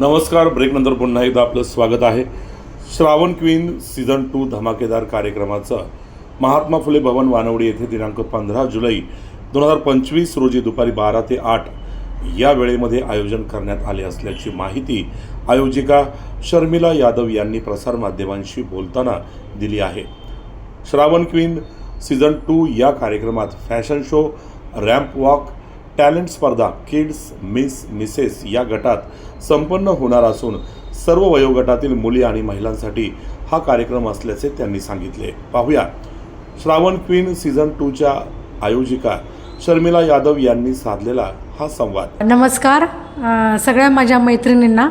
नमस्कार ब्रेकनंतर पुन्हा एकदा आपलं स्वागत आहे. श्रावण क्वीन सीझन टू धमाकेदार कार्यक्रमाचं महात्मा फुले भवन वानवडी येथे दिनांक पंधरा जुलै दोन हजार पंचवीस रोजी दुपारी बारा ते आठ या वेळेमध्ये आयोजन करण्यात आले असल्याची माहिती आयोजिका शर्मिला यादव यांनी प्रसारमाध्यमांशी बोलताना दिली आहे. श्रावण क्वीन सीझन टू या कार्यक्रमात fashion show ramp walk talent स्पर्धा किड्स मिस मिसेस या गटात संपन्न होणार असून सर्व वयोगटातील मुली आणि महिलांसाठी हा कार्यक्रम असल्याचे त्यांनी सांगितले. पाहूया. श्रावण क्वीन सीझन टूच्या आयोजिका शर्मिला यादव यांनी साधलेला हा संवाद. नमस्कार. सगळ्या माझ्या मैत्रिणींना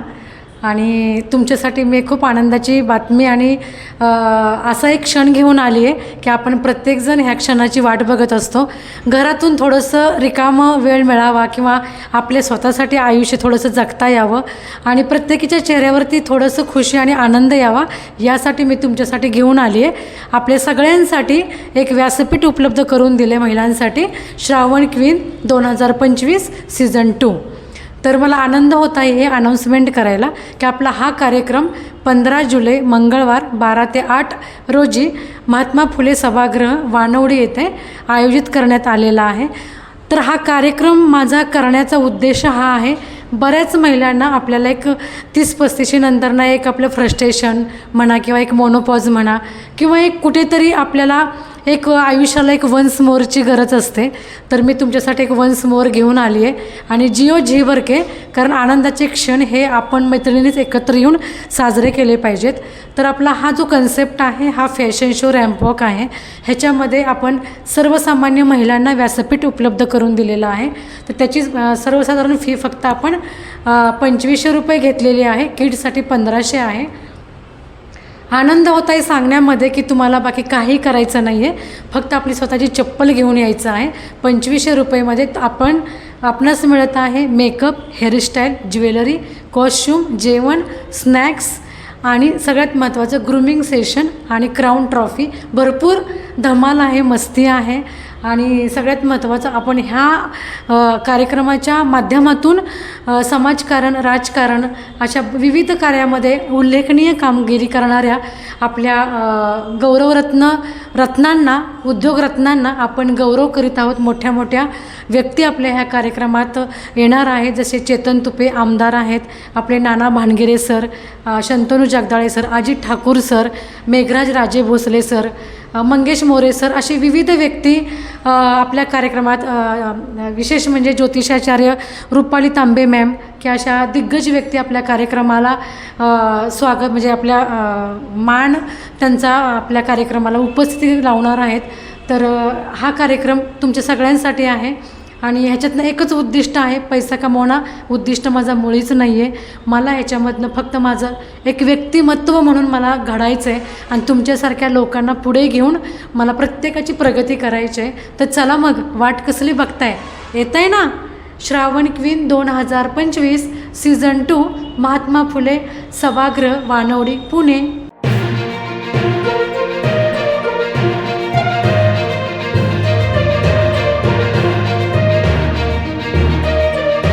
आणि तुमच्यासाठी मी खूप आनंदाची बातमी आणि असा एक क्षण घेऊन आली आहे की आपण प्रत्येकजण ह्या क्षणाची वाट बघत असतो. घरातून थोडंसं रिकामं वेळ मिळावा किंवा आपल्या स्वतःसाठी आयुष्य थोडंसं जगता यावं आणि प्रत्येकीच्या चेहऱ्यावरती थोडंसं खुशी आणि आनंद यावा यासाठी मी तुमच्यासाठी घेऊन आली आहे. आपल्या सगळ्यांसाठी एक व्यासपीठ उपलब्ध करून दिले महिलांसाठी. श्रावण क्वीन दोन हजार पंचवीस सीझन टू. तर मला आनंद होत आहे हे अनाऊन्समेंट करायला की आपला हा कार्यक्रम पंधरा जुलै मंगळवार बारा ते आठ रोजी महात्मा फुले सभागृह वानवडी येथे आयोजित करण्यात आलेला आहे. तर हा कार्यक्रम माझा करण्याचा उद्देश हा आहे बऱ्याच महिलांना आपल्याला एक तीस पस्तीशी नंतरनं एक आपलं फ्रस्ट्रेशन म्हणा किंवा एक मोनोपॉज म्हणा किंवा एक कुठेतरी आपल्याला एक आयुष्याला एक वन्स मोरची गरज असते. तर मी तुमच्यासाठी एक वन्स मोर घेऊन आली आहे. आणि जिओ जी के कारण आनंदाचे क्षण हे आपण मैत्रिणीनेच एकत्र येऊन साजरे केले पाहिजेत. तर आपला हा जो कन्सेप्ट आहे हा फॅशन शो रॅम्पवॉक आहे ह्याच्यामध्ये आपण सर्वसामान्य महिलांना व्यासपीठ उपलब्ध करून दिलेलं आहे. तर त्याची सर्वसाधारण फी फक्त आपण पंचवीसशे रुपये घेतलेली आहे. किड्ससाठी पंधराशे आहे. आनंद होत आहे सांगण्यामध्ये की तुम्हाला बाकी काही करायचं नाही आहे फक्त आपली स्वतःची चप्पल घेऊन यायचं आहे. पंचवीसशे रुपयेमध्ये आपण आपणास मिळत आहे मेकअप हेअरस्टाईल ज्वेलरी कॉस्ट्यूम जेवण स्नॅक्स आणि सगळ्यात महत्त्वाचं ग्रूमिंग सेशन आणि क्राऊन ट्रॉफी भरपूर धमाल आहे मस्ती आहे. आणि सगळ्यात महत्त्वाचं आपण ह्या कार्यक्रमाच्या माध्यमातून समाजकारण राजकारण अशा विविध कार्यामध्ये उल्लेखनीय कामगिरी करणाऱ्या आपल्या गौरवरत्न रत्नांना उद्योगरत्नांना आपण गौरव करीत आहोत. मोठ्या मोठ्या व्यक्ती आपल्या ह्या कार्यक्रमात येणार आहेत. जसे चेतन तुपे आमदार आहेत आपले Nana Bhangire sir Shantanu Jagdale sir Ajit Thakur sir Meghraj Raje Bhosale sir Mangesh More sir अशी विविध व्यक्ती आपल्या कार्यक्रमात विशेष म्हणजे ज्योतिषाचार्य रुपाली तांबे मॅम की अशा दिग्गज व्यक्ती आपल्या कार्यक्रमाला स्वागत म्हणजे आपल्या मान त्यांचा आपल्या कार्यक्रमाला उपस्थिती लावणार आहेत. तर हा कार्यक्रम तुमच्या सगळ्यांसाठी आहे. आणि ह्याच्यातनं एकच उद्दिष्ट आहे पैसा कमवणं. उद्दिष्ट माझा मुळीच नाही आहे मला ह्याच्यामधनं फक्त माझं एक व्यक्तिमत्व म्हणून मला घडायचं आहे आणि तुमच्यासारख्या लोकांना पुढे घेऊन मला प्रत्येकाची प्रगती करायची आहे तर चला मग वाट कसली बघताय? येत आहे ना? श्रावण क्वीन दोन हजार पंचवीस सीझन टू महात्मा फुले सभागृह वानवडी पुणे.